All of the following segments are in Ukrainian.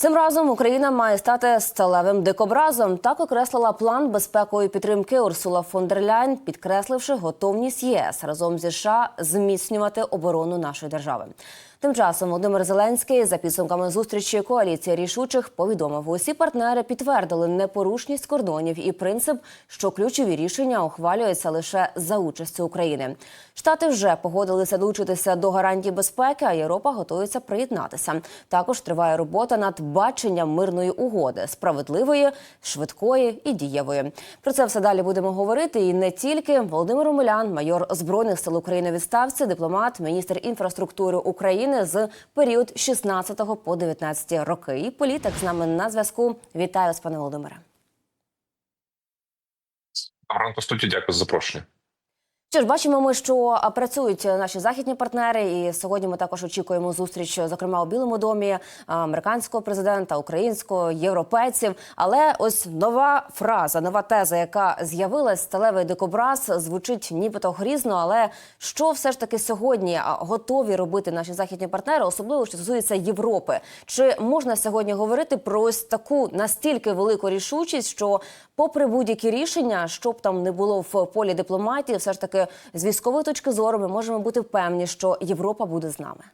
Цим разом Україна має стати сталевим дикобразом. Так окреслила план безпекової підтримки Урсула фон дер Ляйн, підкресливши готовність ЄС разом зі США зміцнювати оборону нашої держави. Тим часом Володимир Зеленський за підсумками зустрічі коаліції рішучих повідомив, усі партнери підтвердили непорушність кордонів і принцип, що ключові рішення ухвалюються лише за участю України. Штати вже погодилися долучитися до гарантій безпеки, а Європа готується приєднатися. Також триває робота над баченням мирної угоди справедливої, швидкої і дієвої. Про це все далі будемо говорити. І не тільки Володимир Омелян, майор збройних сил України відставці, дипломат, міністр інфраструктури України з період 16 по 19 роки. І політик з нами на зв'язку. Вітаю вас, пане Володимире. Доброго ранку, студії. Дякую за запрошення. Що ж, бачимо, ми, що працюють наші західні партнери, і сьогодні ми також очікуємо зустріч, зокрема у Білому домі американського президента, українського, європейців. Але ось нова фраза, нова теза, яка з'явилась, сталевий дикобраз, звучить нібито грізно. Але що все ж таки сьогодні готові робити наші західні партнери, особливо що стосується Європи? Чи можна сьогодні говорити про ось таку настільки велику рішучість, що, попри будь-які рішення, що б там не було в полі дипломатії, все ж таки з військової точки зору ми можемо бути впевнені, що Європа буде з нами.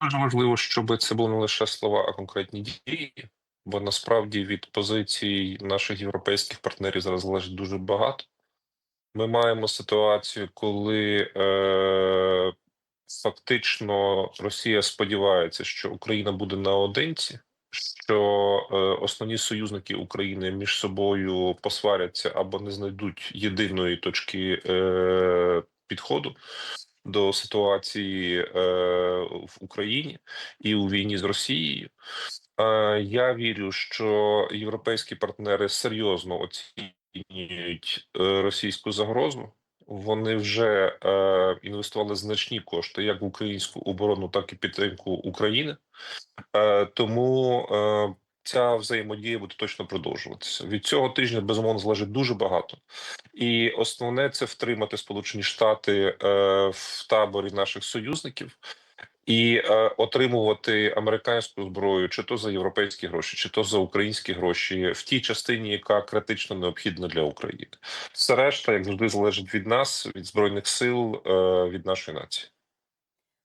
Дуже важливо, щоб це були не лише слова, а конкретні дії. Бо насправді від позицій наших європейських партнерів зараз залежить дуже багато. Ми маємо ситуацію, коли е, фактично Росія сподівається, що Україна буде наодинці, що е, основні союзники України між собою посваряться або не знайдуть єдиної точки е, підходу до ситуації е, в Україні і у війні з Росією. Е, я вірю, що європейські партнери серйозно оцінюють е, російську загрозу. Вони вже е, інвестували значні кошти як в українську оборону, так і підтримку України. Е, тому е, ця взаємодія буде точно продовжуватися. Від цього тижня безумовно залежить дуже багато, і основне це втримати Сполучені Штати е, в таборі наших союзників. І е, отримувати американську зброю, чи то за європейські гроші, чи то за українські гроші, в тій частині, яка критично необхідна для України. Все решта, як завжди, залежить від нас, від збройних сил, е, від нашої нації.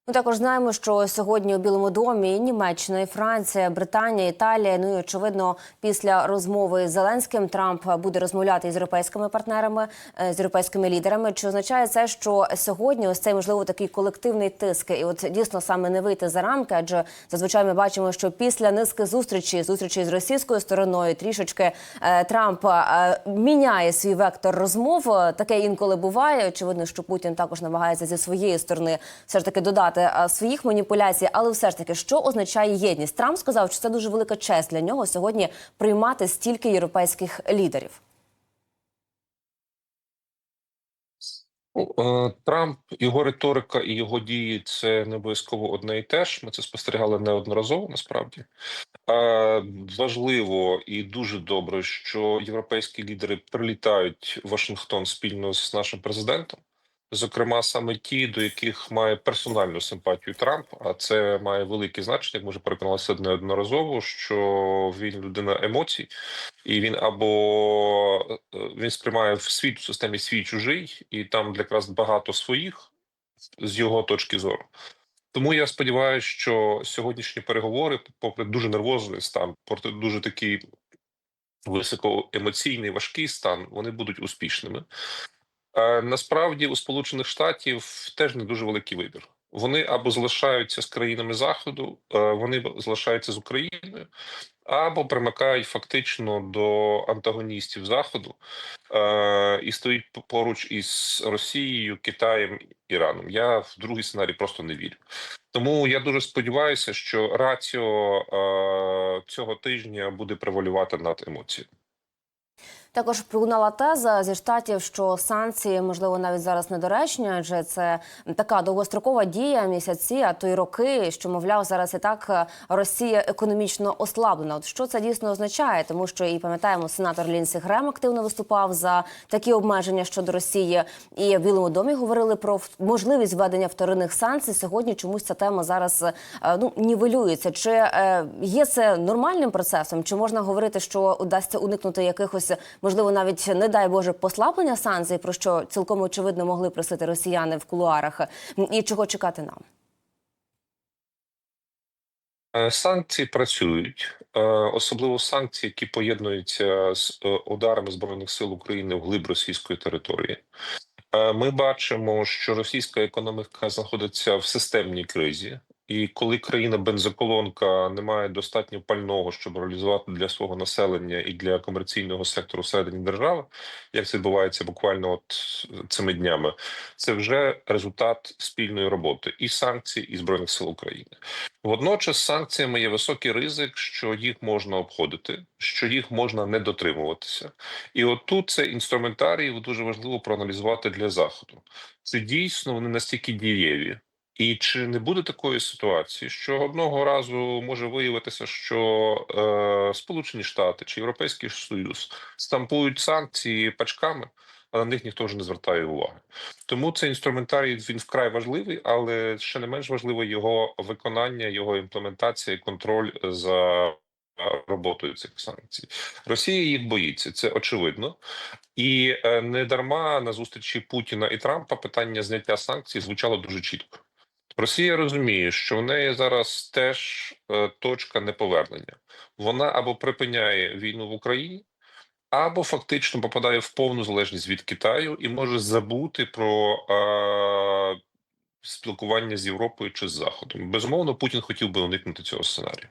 Ми також знаємо, що сьогодні у Білому домі Німеччина, і Франція, Британія, Італія. Ну і очевидно, після розмови з Зеленським Трамп буде розмовляти із європейськими партнерами, е, з європейськими лідерами. Чи означає це, що сьогодні ось цей можливо такий колективний тиск, і от дійсно саме не вийти за рамки? Адже зазвичай ми бачимо, що після низки зустрічі, зустрічі з російською стороною, трішечки е, Трамп е, міняє свій вектор розмов. Таке інколи буває. Очевидно, що Путін також намагається зі своєї сторони все ж таки додати а, своїх маніпуляцій, але все ж таки, що означає єдність? Трамп сказав, що це дуже велика честь для нього сьогодні приймати стільки європейських лідерів. Ну, е, Трамп, його риторика і його дії це не обов'язково одне і те ж. Ми це спостерігали неодноразово. Насправді Е, важливо і дуже добре, що європейські лідери прилітають в Вашингтон спільно з нашим президентом. Зокрема, саме ті, до яких має персональну симпатію Трамп, а це має велике значення. Як ми вже неодноразово, що він людина емоцій, і він або е, він сприймає в світ в системі свій чужий, і там якраз багато своїх з його точки зору. Тому я сподіваюся, що сьогоднішні переговори, попри дуже нервозний стан, попри дуже такий високоемоційний важкий стан, вони будуть успішними. Насправді у Сполучених Штатів теж не дуже великий вибір. Вони або залишаються з країнами Заходу, е, вони залишаються з Україною, або примикають фактично до антагоністів Заходу е, і стоїть поруч із Росією, Китаєм Іраном. Я в другий сценарій просто не вірю. Тому я дуже сподіваюся, що раціо е, цього тижня буде превалювати над емоціями. Також пролунала теза зі штатів, що санкції можливо навіть зараз недоречні, адже це така довгострокова дія, місяці, а то й роки, що мовляв зараз і так е, Росія економічно ослаблена. От що це дійсно означає, тому що і пам'ятаємо, сенатор Лінсі Грем активно виступав за такі обмеження щодо Росії, і в Білому домі говорили про можливість введення вторинних санкцій. Сьогодні чомусь ця тема зараз е, ну нівелюється. Чи е, є це нормальним процесом? Чи можна говорити, що удасться уникнути якихось, можливо, навіть не дай Боже, послаблення санкцій, про що цілком очевидно могли просити росіяни в кулуарах, і чого чекати нам? Е, Санкції працюють, е, особливо санкції, які поєднуються з е, ударами збройних сил України в глиб російської території. Ми бачимо, що російська економіка знаходиться в системній кризі, і коли країна бензоколонка не має достатньо пального, щоб реалізувати для свого населення і для комерційного сектору всередині держави, як це відбувається буквально от цими днями, це вже результат спільної роботи і санкцій, і збройних сил України. Водночас санкціями є високий ризик, що їх можна обходити, що їх можна не дотримуватися. І от тут це інструментарій дуже важливо проаналізувати для заходу. Чи дійсно вони настільки дієві? І чи не буде такої ситуації, що одного разу може виявитися, що е, Сполучені Штати чи Європейський Союз стампують санкції пачками, а на них ніхто вже не звертає уваги. Тому цей інструментарій він вкрай важливий, але ще не менш важливо його виконання, його імплементація і контроль за роботою цих санкцій. Росія їх боїться, це очевидно. І е, не дарма на зустрічі Путіна і Трампа питання зняття санкцій звучало дуже чітко. Росія розуміє, що в неї зараз теж е, точка неповернення. Вона або припиняє війну в Україні, або фактично попадає в повну залежність від Китаю і може забути про е, спілкування з Європою чи з Заходом. Безумовно, Путін хотів би уникнути цього сценарію.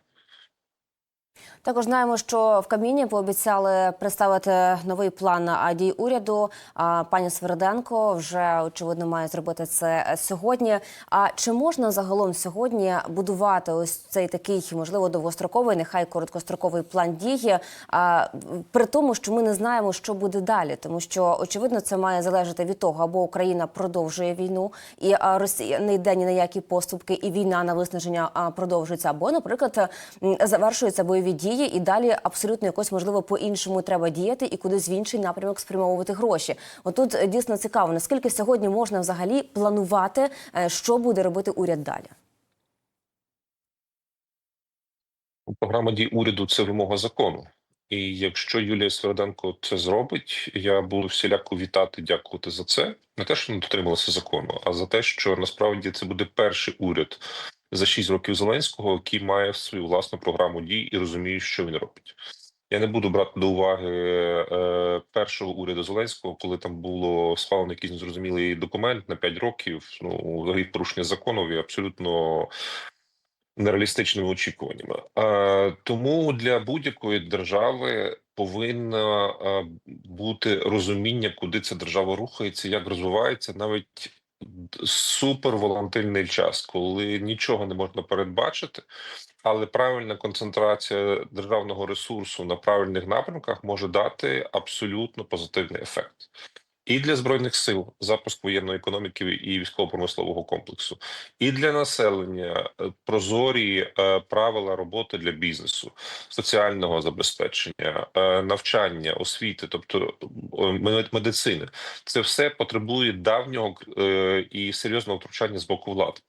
Також знаємо, що в Кабміні пообіцяли представити новий план дій уряду. А пані Сверденко вже очевидно має зробити це сьогодні. А чи можна загалом сьогодні будувати ось цей такий, можливо, довгостроковий, нехай короткостроковий план дії, а, при тому, що ми не знаємо, що буде далі, тому що очевидно це має залежати від того, або Україна продовжує війну, і Росія не йде ні на які поступки, і війна на виснаження продовжується, або, наприклад, завершуються бойові дії, і далі абсолютно якось можливо по-іншому треба діяти і кудись в інший напрямок спрямовувати гроші. Отут е, дійсно цікаво, наскільки сьогодні можна взагалі планувати, е, що буде робити уряд далі. Програма дій уряду це вимога закону. І якщо Юлія Сверденко це зробить, я буду всіляко вітати, дякувати за це. Не те, що не дотрималася закону, а за те, що насправді це буде перший уряд за 6 років Зеленського, який має свою власну програму дій і розуміє, що він робить. Я не буду брати до уваги е, першого уряду Зеленського, коли там було схвалено якийсь незрозумілий документ на 5 років. Ну взагалі порушення закону і абсолютно нереалістичними очікуваннями. Е, тому для будь-якої держави повинно е, бути розуміння, куди ця держава рухається, як розвивається, навіть суперволатильний час, коли нічого не можна передбачити, але правильна концентрація державного ресурсу на правильних напрямках може дати абсолютно позитивний ефект. І для збройних сил запуск воєнної економіки і військово-промислового комплексу, і для населення е, прозорі е, правила роботи для бізнесу, соціального забезпечення, е, навчання, освіти, тобто медицини, це все потребує давнього і серйозного втручання з боку влади.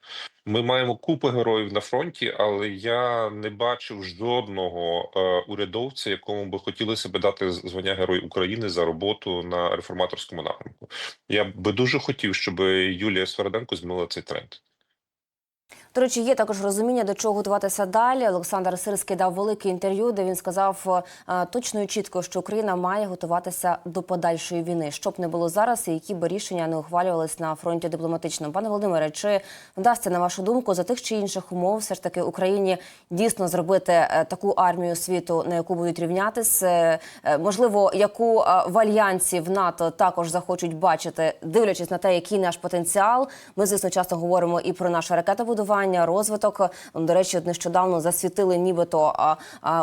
Ми маємо купу героїв на фронті, але я не бачив жодного е, урядовця, якому би хотілося би дати звання Герой України за роботу на реформаторському напрямку. Я би дуже хотів, щоб Юлія Сверденко змінила цей тренд. До речі, є також розуміння, до чого готуватися далі. Олександр Сирський дав велике інтерв'ю, де він сказав е, точно і чітко, що Україна має готуватися до подальшої війни, щоб не було зараз, і які б рішення не ухвалювались на фронті дипломатичному. Пане Володимире, чи вдасться на вашу думку за тих чи інших умов, все ж таки Україні дійсно зробити е, таку армію світу, на яку будуть рівнятись? Е, Можливо, яку в альянсі в НАТО також захочуть бачити, дивлячись на те, який наш потенціал. Ми звісно часто говоримо і про наше ракетобудування. Просування, розвиток. До речі, нещодавно засвітили нібито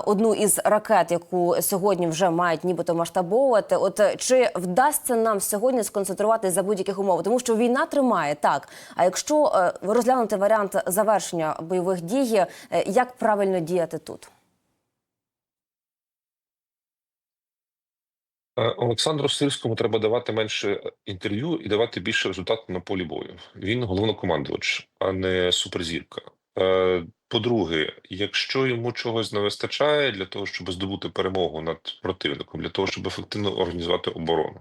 одну із ракет, яку сьогодні вже мають нібито масштабовувати. От е, чи вдасться нам сьогодні сконцентруватися за будь-яких умов? Тому що війна тримає так. А якщо е, розглянути варіант завершення бойових дій, е, як правильно діяти тут? Олександру Сирському треба давати менше інтерв'ю і давати більше результатів на полі бою. Він головнокомандувач, а не суперзірка. Е, По-друге, якщо йому чогось не вистачає для того, щоб здобути перемогу над противником, для того, щоб ефективно організувати оборону,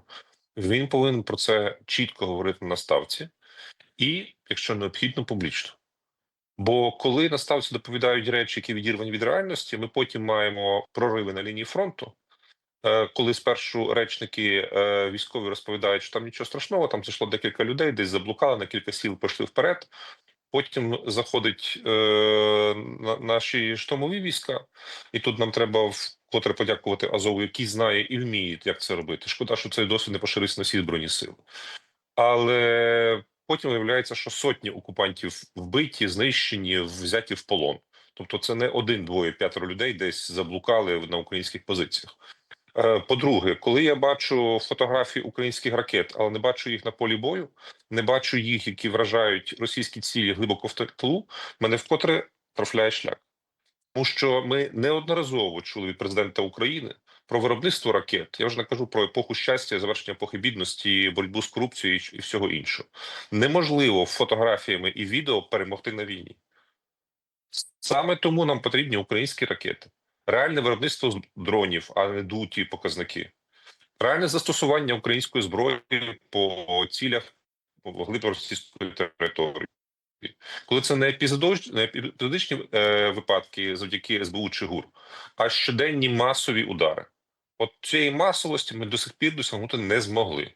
він повинен про це чітко говорити на ставці і, якщо необхідно, публічно. Бо коли на ставці доповідають речі, які відірвані від реальності, ми потім маємо прориви на лінії фронту. Е, Коли спершу речники е, військові розповідають, що там нічого страшного, там зайшло декілька людей, десь заблукали, на кілька сіл пішли вперед. Потім заходить е, на, наші штурмові війська, і тут нам треба вкотре подякувати Азову, який знає і вміє, як це робити. Шкода, що цей досвід не поширився на всі збройні сили. Але потім виявляється, що сотні окупантів вбиті, знищені, взяті в полон. Тобто, це не один, двоє, п'ятеро людей десь заблукали на українських позиціях. Е, По-друге, коли я бачу фотографії українських ракет, але не бачу їх на полі бою, не бачу їх, які вражають російські цілі глибоко в тилу, мене вкотре трафляє шлях. Тому що ми неодноразово чули від президента України про виробництво ракет. Я вже не кажу про епоху щастя, завершення епохи бідності, боротьбу з корупцією і всього іншого. Неможливо фотографіями і відео перемогти на війні. Саме тому нам потрібні українські ракети, реальне виробництво дронів, а не дуті показники, реальне застосування української зброї по цілях глиб російської території. Коли це не епізодич- епізодичні е, випадки завдяки СБУ чи ГУР, а щоденні масові удари. От цієї масовості ми до сих пір досягнути не змогли.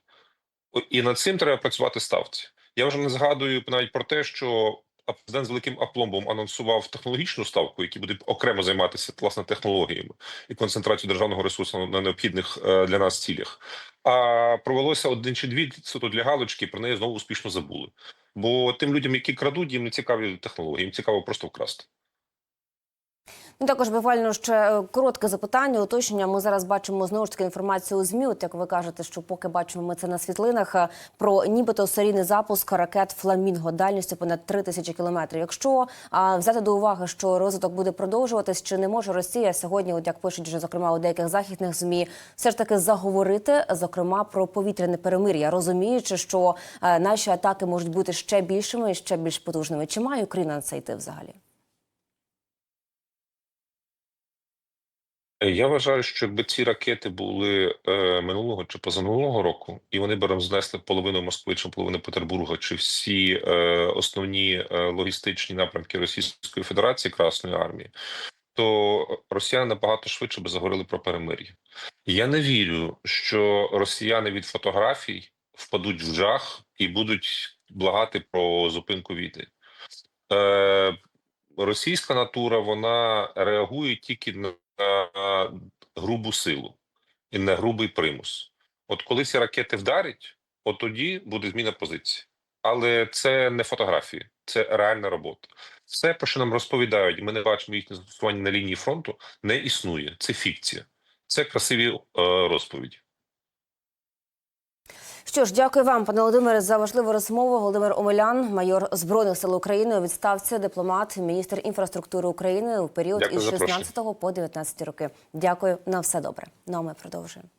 І над цим треба працювати ставці. Я вже не згадую навіть про те, що президент з великим апломбом анонсував технологічну ставку, який буде окремо займатися власне технологіями і концентрацією державного ресурсу на необхідних е, для нас цілях. А провелося один чи дві суто для галочки, про неї знову успішно забули. Бо тим людям, які крадуть, їм не цікаві технології, їм цікаво просто вкрасти. Ну, також буквально ще е, коротке запитання, уточнення. Ми зараз бачимо знову ж таки інформацію у ЗМІ. От як ви кажете, що поки бачимо ми це на світлинах е, про нібито серійний запуск ракет Фламінго дальністю понад 3 тисячі кілометрів. Якщо а, взяти до уваги, що розвиток буде продовжуватись, чи не може Росія сьогодні, от як пишуть вже зокрема у деяких західних змі, все ж таки заговорити, зокрема про повітряне перемир'я, розуміючи, що е, наші атаки можуть бути ще більшими і ще більш потужними. Чи має Україна на це йти взагалі? Я вважаю, що якби ці ракети були е, минулого чи позаминулого року, і вони б рознесли половину Москви чи половину Петербурга, чи всі е, основні е, логістичні напрямки Російської Федерації Красної армії, то росіяни набагато швидше би заговорили про перемир'я. Я не вірю, що росіяни від фотографій впадуть в жах і будуть благати про зупинку війни. Е, російська натура вона реагує тільки на грубу силу і на грубий примус. От коли ці ракети вдарять, от тоді буде зміна позиції. Але це не фотографії, це реальна робота. Все, про що нам розповідають, ми не бачимо їхнє застосування на лінії фронту, не існує. Це фікція, це красиві е, розповіді. Що ж, дякую вам, пане Володимире, за важливу розмову. Володимир Омелян, майор збройних сил України, у відставці, дипломат, міністр інфраструктури України у період Дякую із за 16 по 19 роки. Дякую на все добре. Ну а ми продовжуємо.